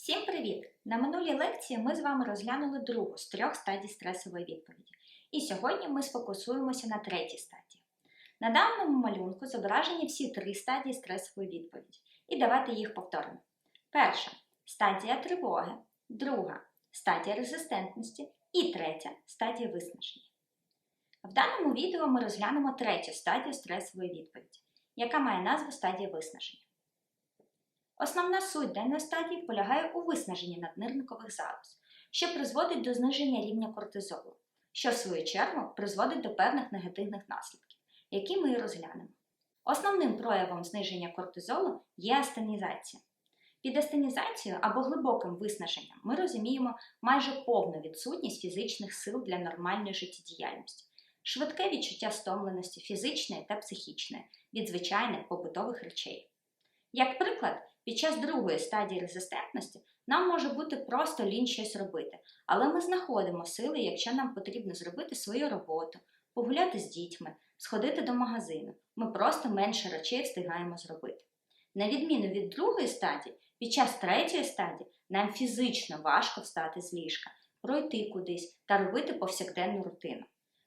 Всім привіт! На минулій лекції ми з вами розглянули другу з трьох стадій стресової відповіді. І сьогодні ми сфокусуємося на третій стадії. На даному малюнку зображені всі три стадії стресової відповіді. І давайте їх повторимо. Перша стадія тривоги, друга стадія резистентності і третя стадія виснаження. В даному відео ми розглянемо третю стадію стресової відповіді, яка має назву стадія виснаження. Основна суть даної стадії полягає у виснаженні наднирникових залоз, що призводить до зниження рівня кортизолу, що в свою чергу призводить до певних негативних наслідків, які ми і розглянемо. Основним проявом зниження кортизолу є астенізація. Під астенізацією або глибоким виснаженням ми розуміємо майже повну відсутність фізичних сил для нормальної життєдіяльності, швидке відчуття стомленості фізичної та психічної від звичайних побутових речей. Як приклад, під час другої стадії резистентності нам може бути просто лінь щось робити, але ми знаходимо сили, якщо нам потрібно зробити свою роботу, погуляти з дітьми, сходити до магазину. Ми просто менше речей встигаємо зробити. На відміну від другої стадії, під час третьої стадії нам фізично важко встати з ліжка, пройти кудись та робити повсякденну рутину.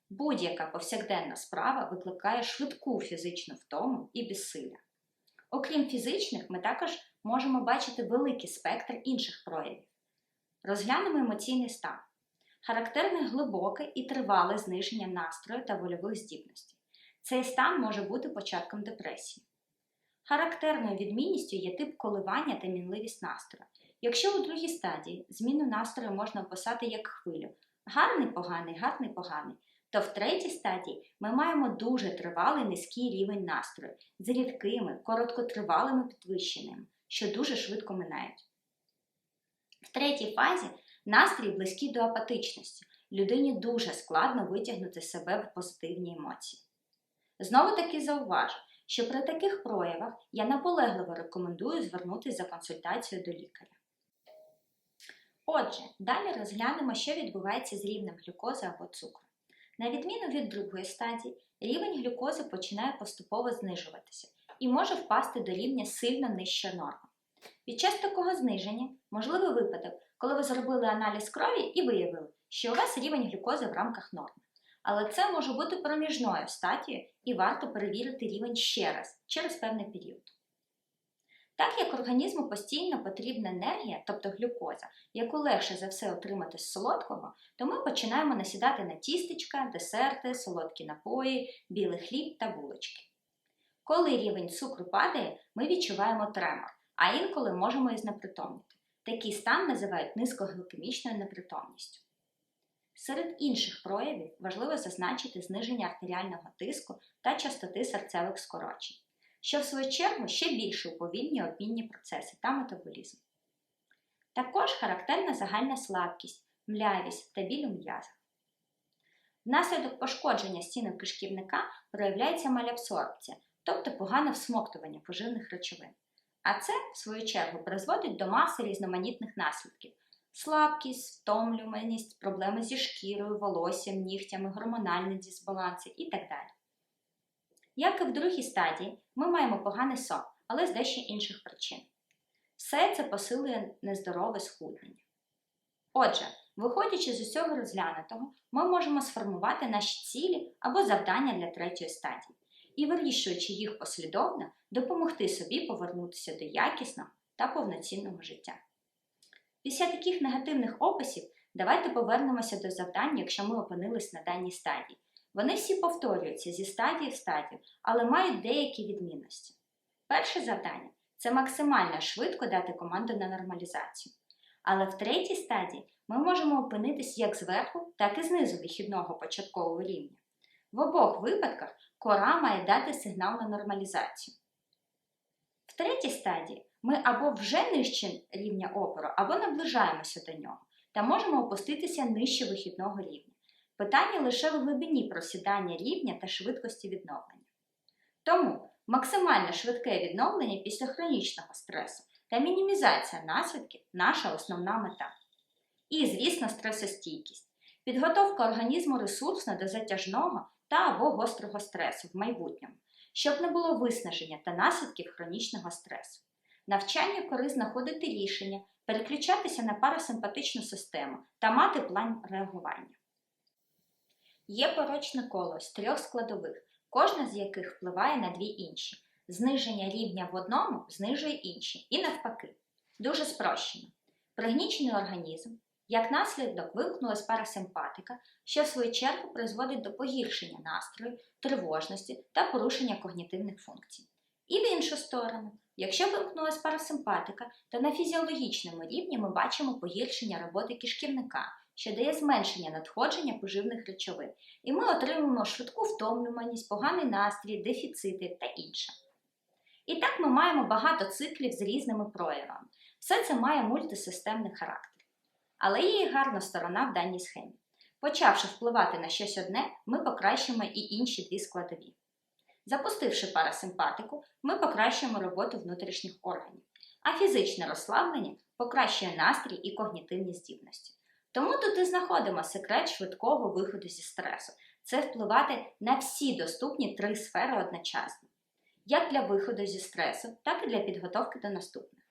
Будь-яка повсякденна справа викликає швидку фізичну втому і безсилля. Окрім фізичних, ми також можемо бачити великий спектр інших проявів. Розглянемо емоційний стан. Характерне глибоке і тривале зниження настрою та вольових здібностей. Цей стан може бути початком депресії. Характерною відмінністю є тип коливання та мінливість настрою. Якщо у другій стадії зміну настрою можна описати як хвилю гарний поганий, гарний поганий, то в третій стадії ми маємо дуже тривалий низький рівень настрою з рідкими, короткотривалими підвищеннями, що дуже швидко минають. В третій фазі настрій близький до апатичності. Людині дуже складно витягнути себе в позитивні емоції. Знову таки зауважу, що при таких проявах я наполегливо рекомендую звернутися за консультацією до лікаря. Отже, далі розглянемо, що відбувається з рівнем глюкози або цукру. На відміну від другої стадії, рівень глюкози починає поступово знижуватися і може впасти до рівня сильно нижче норми. Під час такого зниження можливий випадок, коли ви зробили аналіз крові і виявили, що у вас рівень глюкози в рамках норми. Але це може бути проміжною стадією і варто перевірити рівень ще раз через певний період. Так як організму постійно потрібна енергія, тобто глюкоза, яку легше за все отримати з солодкого, то ми починаємо насідати на тістечка, десерти, солодкі напої, білий хліб та булочки. Коли рівень цукру падає, ми відчуваємо тремор, а інколи можемо і знепритомніти. Такий стан називають низькогликемічною непритомністю. Серед інших проявів важливо зазначити зниження артеріального тиску та частоти серцевих скорочень що в свою чергу ще більше уповільнює обмінні процеси та метаболізм. Також характерна загальна слабкість, млявість та біль у м'язах. Внаслідок пошкодження стінок кишківника проявляється малябсорбція, тобто погане всмоктування поживних речовин. А це, в свою чергу, призводить до маси різноманітних наслідків: слабкість, втомлюваність, проблеми зі шкірою, волоссям, нігтями, гормональні дисбаланси і так далі. Як і в другій стадії, ми маємо поганий сон, але з дещо інших причин. Все це посилює нездорове схуднення. Отже, виходячи з усього розглянутого, ми можемо сформувати наші цілі або завдання для третьої стадії і, вирішуючи їх послідовно, допомогти собі повернутися до якісного та повноцінного життя. Після таких негативних описів давайте повернемося до завдань, якщо ми опинились на даній стадії, вони всі повторюються зі стадії в стадію, але мають деякі відмінності. Перше завдання це максимально швидко дати команду на нормалізацію. Але в третій стадії ми можемо опинитись як зверху, так і знизу вихідного початкового рівня. В обох випадках кора має дати сигнал на нормалізацію. В третій стадії ми або вже нижче рівня опору, або наближаємося до нього та можемо опуститися нижче вихідного рівня. Питання лише в глибині просідання рівня та швидкості відновлення. Тому максимально швидке відновлення після хронічного стресу та мінімізація наслідків наша основна мета. І, звісно, стресостійкість. Підготовка організму ресурсно до затяжного та або гострого стресу в майбутньому, щоб не було виснаження та наслідків хронічного стресу. навчання кори знаходити рішення, переключатися на парасимпатичну систему та мати план реагування. Є порочне коло з трьох складових, кожна з яких впливає на дві інші. Зниження рівня в одному знижує інші, і навпаки. Дуже спрощено. Пригнічений організм, як наслідок вимкнулась парасимпатика, що в свою чергу призводить до погіршення настрою, тривожності та порушення когнітивних функцій. І в іншу сторону, якщо вимкнулась парасимпатика, то на фізіологічному рівні ми бачимо погіршення роботи кишківника, що дає зменшення надходження поживних речовин, і ми отримуємо швидку втомлюваність, поганий настрій, дефіцити та інше. І так ми маємо багато циклів з різними проявами. Все це має мультисистемний характер. Але є і гарна сторона в даній схемі. Почавши впливати на щось одне, ми покращимо і інші дві складові. Запустивши парасимпатику, ми покращуємо роботу внутрішніх органів, а фізичне розслаблення покращує настрій і когнітивні здібності. Тому тут і знаходимо секрет швидкого виходу зі стресу це впливати на всі доступні три сфери одночасно, як для виходу зі стресу, так і для підготовки до наступних.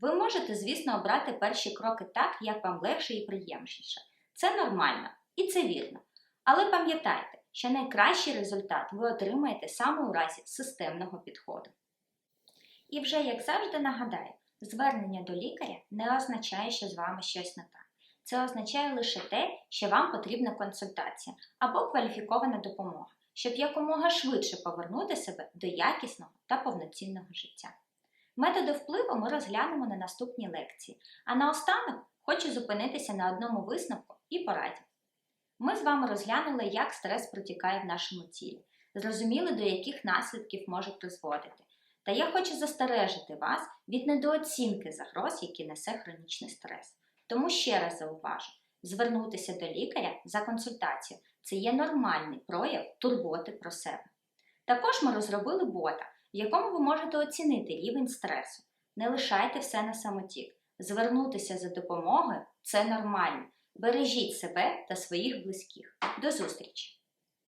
Ви можете, звісно, обрати перші кроки так, як вам легше і приємніше. Це нормально і це вірно. Але пам'ятайте, що найкращий результат ви отримаєте саме у разі системного підходу. І вже, як завжди, нагадаю, звернення до лікаря не означає, що з вами щось не так. Це означає лише те, що вам потрібна консультація або кваліфікована допомога, щоб якомога швидше повернути себе до якісного та повноцінного життя. Методи впливу ми розглянемо на наступній лекції, а наостанок хочу зупинитися на одному висновку і пораді. Ми з вами розглянули, як стрес протікає в нашому тілі, зрозуміли, до яких наслідків може призводити. Та я хочу застережити вас від недооцінки загроз, які несе хронічний стрес. Тому ще раз зауважу: звернутися до лікаря за консультацією це є нормальний прояв турботи про себе. Також ми розробили бота, в якому ви можете оцінити рівень стресу. Не лишайте все на самоті. Звернутися за допомогою це нормально. Бережіть себе та своїх близьких. До зустрічі!